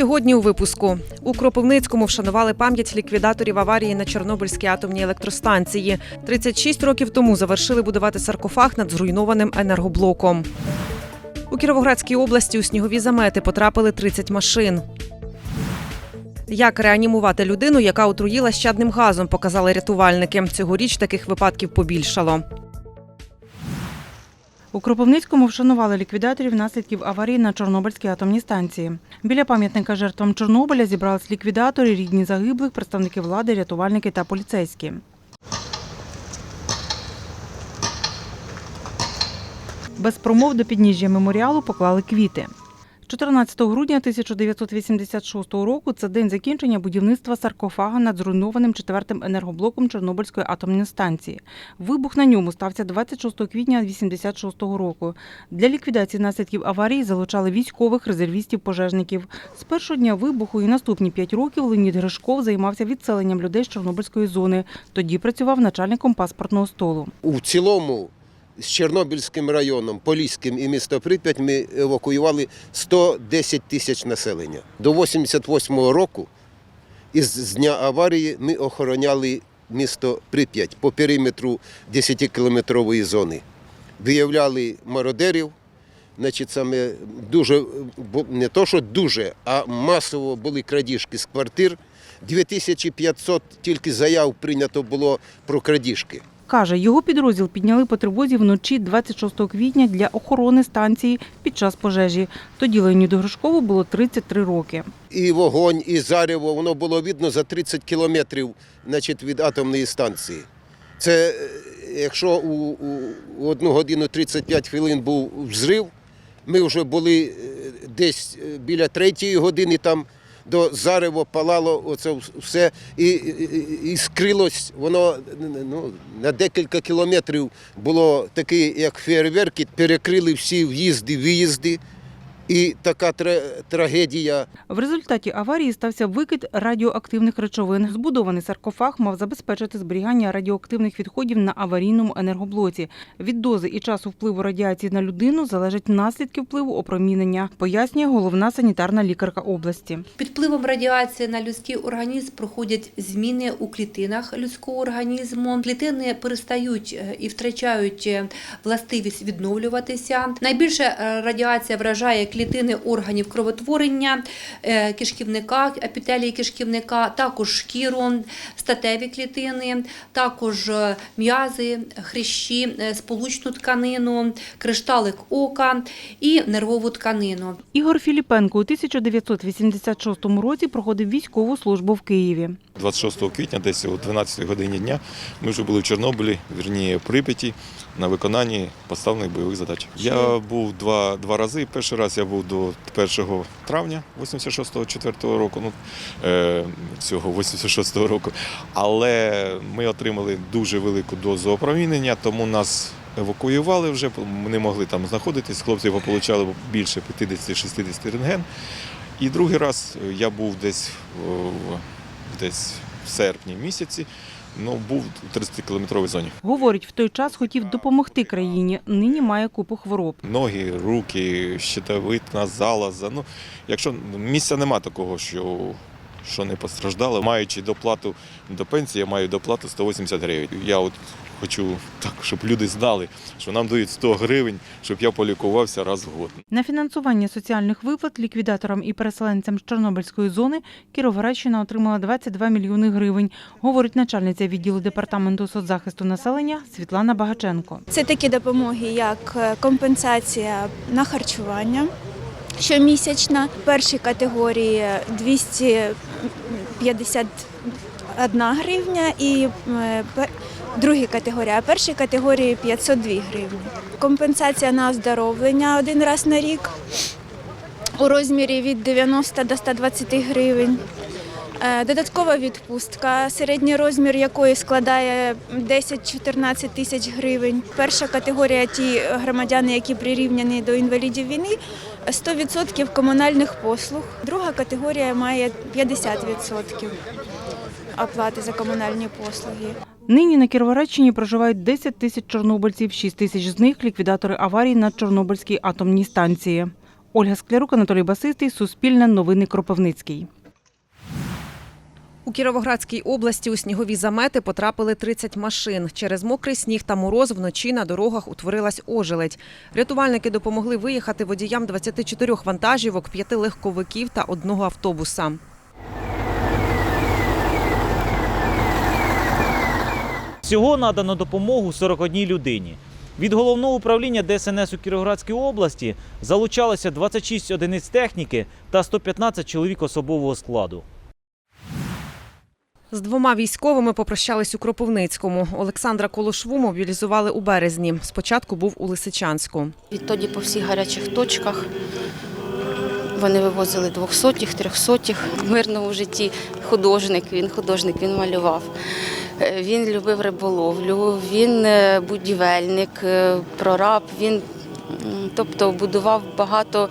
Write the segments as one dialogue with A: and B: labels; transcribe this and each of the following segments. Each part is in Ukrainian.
A: Сьогодні у випуску у Кропивницькому вшанували пам'ять ліквідаторів аварії на Чорнобильській атомній електростанції. 36 років тому завершили будувати саркофаг над зруйнованим енергоблоком. У Кіровоградській області у снігові замети потрапили 30 машин. Як реанімувати людину, яка отруїла щадним газом, показали рятувальники. Цьогоріч таких випадків побільшало.
B: У Кропивницькому вшанували ліквідаторів наслідків аварії на Чорнобильській атомній станції. Біля пам'ятника жертвам Чорнобиля зібрались ліквідатори, рідні загиблих, представники влади, рятувальники та поліцейські. Без промов до підніжжя меморіалу поклали квіти. 14 грудня 1986 року це день закінчення будівництва саркофага над зруйнованим четвертим енергоблоком Чорнобильської атомної станції. Вибух на ньому стався 26 квітня 1986 року. Для ліквідації наслідків аварії залучали військових, резервістів, пожежників. З першого дня вибуху і наступні 5 років Леонід Гришков займався відселенням людей з Чорнобильської зони. Тоді працював начальником паспортного столу.
C: У цілому з Чорнобильським районом, Поліським і місто Прип'ять ми евакуювали 110 тисяч населення. До 88-го року із дня аварії ми охороняли місто Прип'ять по периметру 10-кілометрової зони. Виявляли мародерів, значить, саме дуже, не то, що дуже, а масово були крадіжки з квартир. 2500 тільки заяв прийнято було про крадіжки.
B: Каже, його підрозділ підняли по тривозі вночі 26 квітня для охорони станції під час пожежі. Тоді Леоніду Гришкову було 33 роки.
C: і вогонь, і зарево, воно було видно за 30 кілометрів значить, від атомної станції. Це е, якщо у, у, у одну годину 35 хвилин був взрив, ми вже були е, десь е, біля третьої години там до зарево палало оце все і, і, і скрилось, воно ну, на декілька кілометрів було таке, як фейерверки, перекрили всі в'їзди, виїзди. І така тра- трагедія.
B: В результаті аварії стався викид радіоактивних речовин. Збудований саркофаг мав забезпечити зберігання радіоактивних відходів на аварійному енергоблоці. Від дози і часу впливу радіації на людину залежать наслідки впливу опромінення, пояснює головна санітарна лікарка області.
D: Під впливом радіації на людський організм проходять зміни у клітинах людського організму. Клітини перестають е, і втрачають е, властивість відновлюватися. Найбільше е, радіація вражає клітини органів кровотворення, е, кишківника, епітелії кишківника, також шкіру, статеві клітини, також е, м'язи, хрящі, е, сполучну тканину, кришталик ока і нервову тканину.
B: Ігор Філіпенко у 1986 році проходив військову службу в Києві.
E: 26 квітня, десь о 12 годині дня, ми вже були в Чорнобилі, вірніше Прип'яті, на виконанні поставлених бойових задач. Я був два, два рази. Перший раз я був до 1 травня 86-го, 4 року, ну, е, цього 86-го року. Але ми отримали дуже велику дозу опромінення, тому нас евакуювали вже, ми не могли там знаходитись. Хлопці отримали більше 50-60 рентген. І другий раз я був десь десь в серпні місяці, ну був у 30-кілометровій зоні.
B: Говорить, в той час хотів допомогти країні. Нині має купу хвороб.
E: Ноги, руки, щитовидна, залоза. Ну, якщо місця нема такого, що, що не постраждало. Маючи доплату до пенсії, я маю доплату 180 гривень. Я от хочу так, щоб люди знали, що нам дають 100 гривень, щоб я полікувався раз в год.
B: На фінансування соціальних виплат ліквідаторам і переселенцям з Чорнобильської зони Кіровоградщина отримала 22 мільйони гривень, говорить начальниця відділу департаменту соцзахисту населення Світлана Багаченко.
F: Це такі допомоги, як е, компенсація на харчування щомісячна. Першій категорії 251 гривня і е, другій категорії, а першій категорії 502 гривні. Компенсація на оздоровлення один раз на рік у розмірі від 90 до 120 гривень. Е, Додаткова відпустка, середній розмір якої складає 10-14 тисяч гривень. Перша категорія ті громадяни, які прирівняні до інвалідів війни, 100% комунальних послуг. Друга категорія має 50% оплати за комунальні послуги.
B: Нині на Кіровоградщині проживають 10 тисяч чорнобильців, 6 тисяч з них ліквідатори аварій на Чорнобильській атомній станції. Ольга Склярук, Анатолій Басистий, Суспільне новини Кропивницький.
A: У Кіровоградській області у снігові замети потрапили 30 машин. Через мокрий сніг та мороз вночі на дорогах утворилась ожеледь. Рятувальники допомогли виїхати водіям 24 вантажівок, п'яти легковиків та одного автобуса.
G: Всього надано допомогу 41 людині. Від головного управління ДСНС у Кіровоградській області залучалося 26 одиниць техніки та 115 чоловік особового складу.
A: З двома військовими попрощались у Кропивницькому. Олександра Колошву мобілізували у березні. Спочатку був у Лисичанську.
H: Відтоді по всіх гарячих точках вони вивозили двохсотих, трьохсотих в мирному житті. Художник, він художник, він малював. Е, Він любив риболовлю, він е, будівельник, е, прораб, він тобто будував багато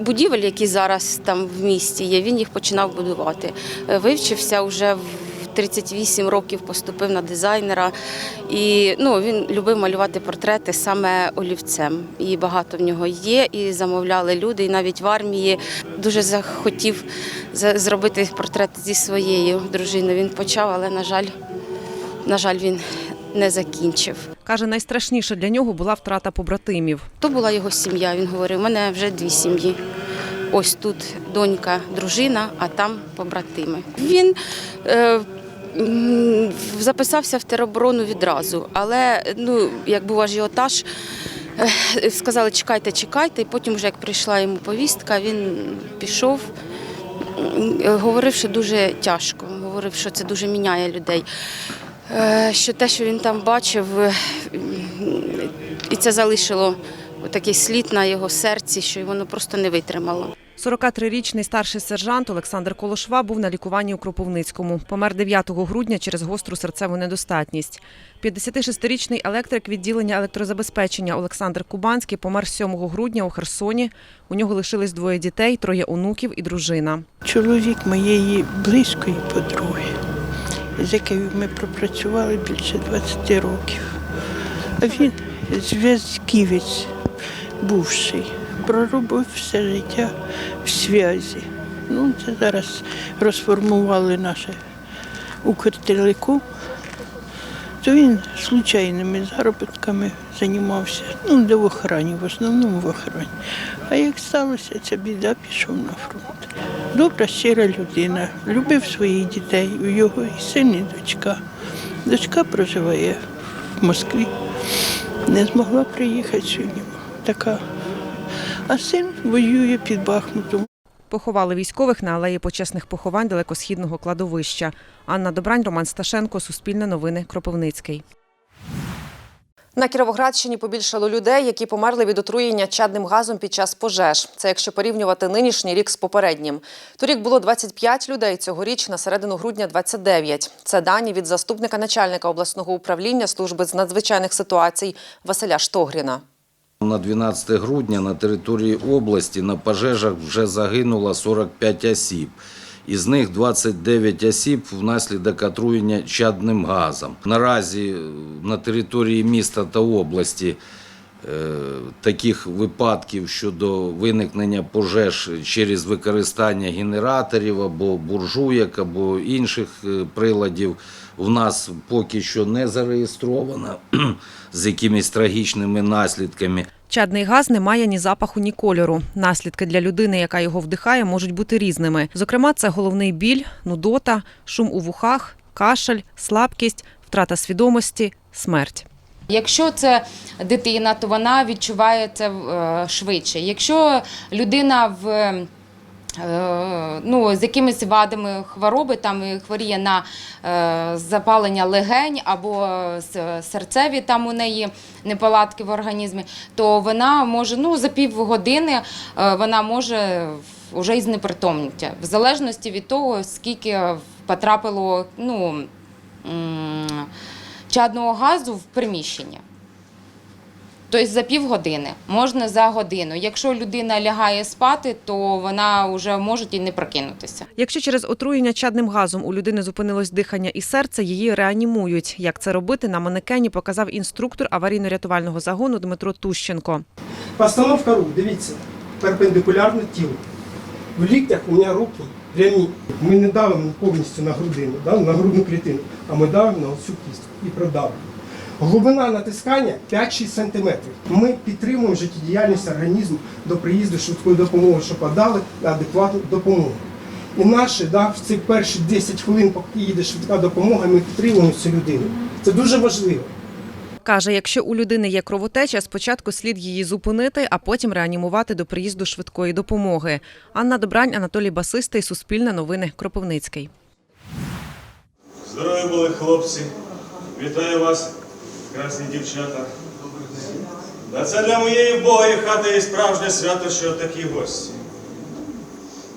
H: будівель, які зараз там в місті є. Він їх починав будувати. Е, Вивчився вже в 38 років, поступив на дизайнера. І ну, він любив малювати портрети саме олівцем. І багато в нього є, і замовляли люди. І навіть в армії дуже захотів зробити портрет зі своєю дружиною. Він почав, але, на жаль, на жаль, він не закінчив.
A: Каже, найстрашніше для нього була втрата побратимів.
H: То була його сім'я. Він говорив, у мене вже дві сім'ї. Ось тут донька, дружина, а там побратими. Він е, записався в тероборону відразу, але ну, як був ажіотаж, е, сказали, чекайте, чекайте, і потім, вже як прийшла йому повістка, він пішов. Говорив, що дуже тяжко, говорив, що це дуже міняє людей. Е, Що те, що він там бачив, е, і це залишило такий слід на його серці, що воно просто не витримало.
A: 43-річний старший сержант Олександр Колошва був на лікуванні у Кропивницькому. Помер 9 грудня через гостру серцеву недостатність. 56-річний електрик відділення електрозабезпечення Олександр Кубанський помер 7 грудня у Херсоні. У нього лишились двоє дітей, троє онуків і дружина.
I: Чоловік моєї близької подруги, з якою ми пропрацювали більше 20 років. Він зв'язківець бувший, проробив все життя в зв'язі. Ну, це зараз розформували наше Укртелеком. То він случайними заробітками займався, ну, де в охрані, в основному в охрані. А як сталося, ця біда пішов на фронт. Добра, щира людина, любив своїх дітей, у його і син, і дочка. Дочка проживає в Москві, не змогла приїхати сьогодні. Така. А син воює під Бахмутом.
A: Поховали військових на алеї почесних поховань далекосхідного кладовища. Анна Добрань, Роман Сташенко, Суспільне новини, Кропивницький. На Кіровоградщині побільшало людей, які померли від отруєння чадним газом під час пожеж. Це якщо порівнювати нинішній рік з попереднім. Торік було 25 людей, цьогоріч на середину грудня 29. Це дані від заступника начальника обласного управління служби з надзвичайних ситуацій Василя Штогріна.
J: На 12 грудня на території області на пожежах вже загинуло 45 осіб. Із них 29 осіб внаслідок отруєння чадним газом. Наразі е, на території міста та області е, таких випадків щодо виникнення пожеж через використання генераторів або буржуєк, або інших е, приладів в нас поки що не зареєстровано з якимись трагічними наслідками.
A: Чадний газ не має ні запаху, ні кольору. Наслідки для людини, яка його вдихає, можуть бути різними. Зокрема, це головний біль, нудота, шум у вухах, кашель, слабкість, втрата свідомості, смерть.
K: Якщо це дитина, то вона відчуває це е, швидше. Якщо людина в ну, з якимись вадами хвороби, там хворіє на е, запалення легень або серцеві там у неї неполадки в організмі, то вона може ну, за півгодини е, вона може вже і знепритомніти, в залежності від того, скільки потрапило ну, чадного газу в приміщення. Тобто за півгодини, можна за годину. Якщо людина лягає спати, то вона вже може і не прокинутися.
A: Якщо через отруєння чадним газом у людини зупинилось дихання і серце, її реанімують. Як це робити на манекені, показав інструктор аварійно-рятувального загону Дмитро Тущенко.
L: Постановка рук, дивіться, перпендикулярно тілу. В ліктях у мене руки прямі. Ми не давимо повністю на грудину, да, на грудну клітину, а ми давимо на оцю кістку і продавимо. Глибина натискання 5-6 см. Ми підтримуємо життєдіяльність організму до приїзду швидкої допомоги, щоб подали адекватну допомогу. І наші да, в ці перші 10 хвилин, поки їде швидка допомога, ми підтримуємо цю людину. Це дуже важливо.
A: Каже, якщо у людини є кровотеча, спочатку слід її зупинити, а потім реанімувати до приїзду швидкої допомоги. Анна Добрань, Анатолій Басистий, Суспільне новини, Кропивницький.
M: Здорові були хлопці. Вітаю вас, красні дівчата. А це для моєї вбогої хати і справжнє свято, що такі гості.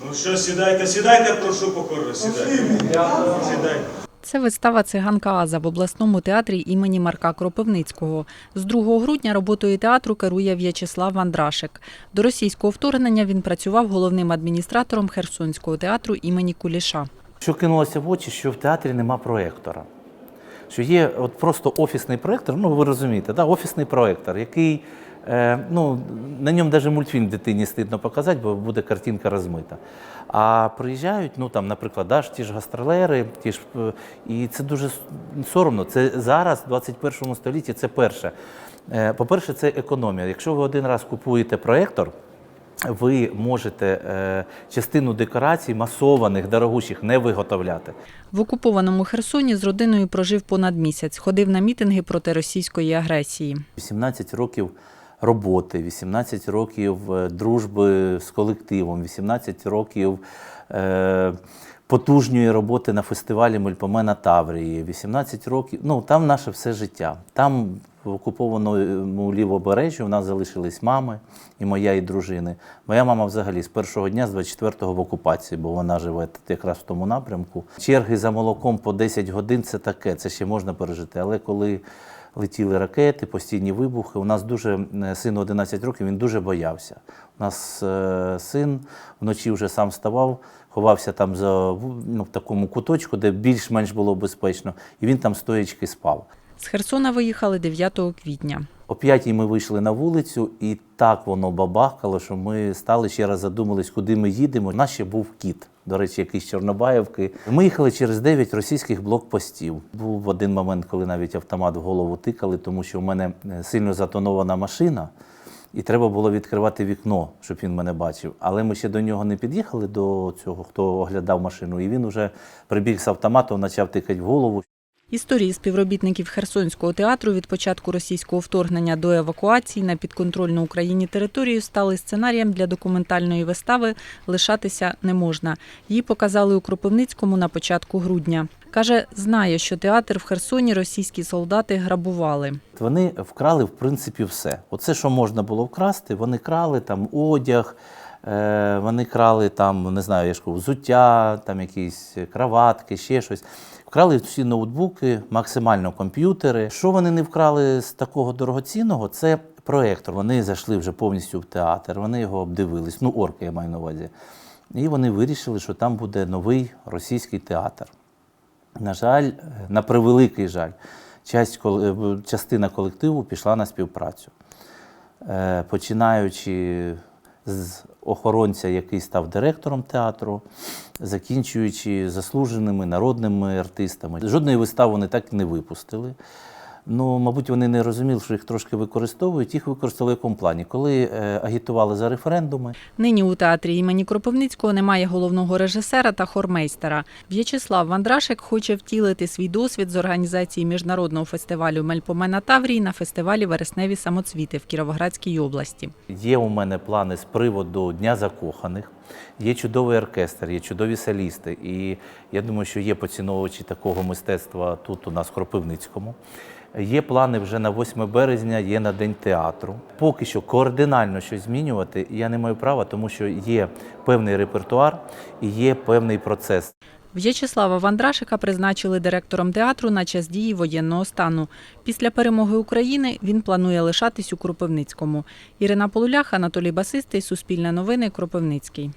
M: Ну що, сідайте, сідайте, прошу покорно, сідайте. Сідайте.
N: Це вистава Циганка Аза в обласному театрі імені Марка Кропивницького. З 2 грудня роботою театру керує В'ячеслав Вандрашик. До російського вторгнення він працював головним адміністратором Херсонського театру імені Куліша.
O: Що кинулося в очі, що в театрі нема проєктора. Що є от просто офісний проєктор, ну ви розумієте, да? офісний проєктор, який е, ну, на ньому навіть мультфільм дитині стидно показати, бо буде картинка розмита. А приїжджають, ну там, наприклад, да, ж ті ж гастролери, ті ж, е, і це дуже соромно. Це зараз, в 21 столітті, це перше. Е, По-перше, це економія. Якщо ви один раз купуєте проєктор, ви можете е, частину декорацій масованих, дорогущих не виготовляти.
N: В окупованому Херсоні з родиною прожив понад місяць, ходив на мітинги проти російської агресії.
O: 18 років роботи, 18 років е, дружби з колективом, 18 років е, потужної роботи на фестивалі Мельпомена Таврії, 18 років. Ну там наше все життя. Там в окупованому лівобережжі у нас залишились мами, і моя, і дружини. Моя мама взагалі з першого дня, з 24-го в окупації, бо вона живе якраз в тому напрямку. Черги за молоком по 10 годин це таке, це ще можна пережити. Але коли летіли ракети, постійні вибухи. У нас дуже е, сину 11 років, він дуже боявся. У нас е, син вночі вже сам вставав, ховався там за ну, в такому куточку, де більш-менш було безпечно, і він там стоячки спав.
N: З Херсона виїхали 9 квітня.
O: О п'ятій ми вийшли на вулицю, і так воно бабахкало, що ми стали ще раз задумались, куди ми їдемо. У нас ще був кіт, до речі, якийсь Чорнобаївки. Ми їхали через 9 російських блокпостів. Був один момент, коли навіть автомат в голову тикали, тому що в мене е, сильно затонована машина. І треба було відкривати вікно, щоб він мене бачив. Але ми ще до нього не під'їхали до цього, хто оглядав машину. І він уже прибіг з автоматом, почав тикати в голову.
N: Історії співробітників Херсонського театру від початку російського вторгнення до евакуації на підконтрольну Україні територію стали сценарієм для документальної вистави Лишатися не можна. Її показали у Кропивницькому на початку грудня. Каже, знає, що театр в Херсоні російські солдати грабували.
O: Вони вкрали, в принципі, все. Оце, що можна було вкрасти, вони крали там одяг, е, вони крали там, не знаю, я ж кажу, взуття, там якісь краватки, ще щось. Вкрали всі ноутбуки, максимально комп'ютери. Що вони не вкрали з такого дорогоцінного, це проєктор. Вони зайшли вже повністю в театр, вони його обдивились, ну, орки я маю на увазі. І вони вирішили, що там буде новий російський театр. На жаль, на превеликий жаль, е, частина колективу пішла на співпрацю. Е, Починаючи з охоронця, який став директором театру, закінчуючи заслуженими народними артистами. Жодної вистави вони так і не випустили. Ну, мабуть, вони не розуміли, що їх трошки використовують. Їх використали в якому плані, коли е, агітували за референдуми.
N: Нині у театрі імені Кропивницького немає головного режисера та хормейстера. В'ячеслав Вандрашик хоче втілити свій досвід з організації міжнародного фестивалю Мельпомена Таврії на фестивалі Вересневі самоцвіти в Кіровоградській області.
O: Є у мене плани з приводу Дня закоханих. Є чудовий оркестр, є чудові солісти. І я думаю, що є поціновувачі такого мистецтва тут у нас в Кропивницькому. Є плани вже на 8 березня, є на день театру. Поки що координально щось змінювати я не маю права, тому що є певний репертуар і є певний процес.
N: В'ячеслава Вандрашика призначили директором театру на час дії воєнного стану. Після перемоги України він планує лишатись у Кропивницькому. Ірина Полулях, Анатолій Басистий, Суспільне новини, Кропивницький.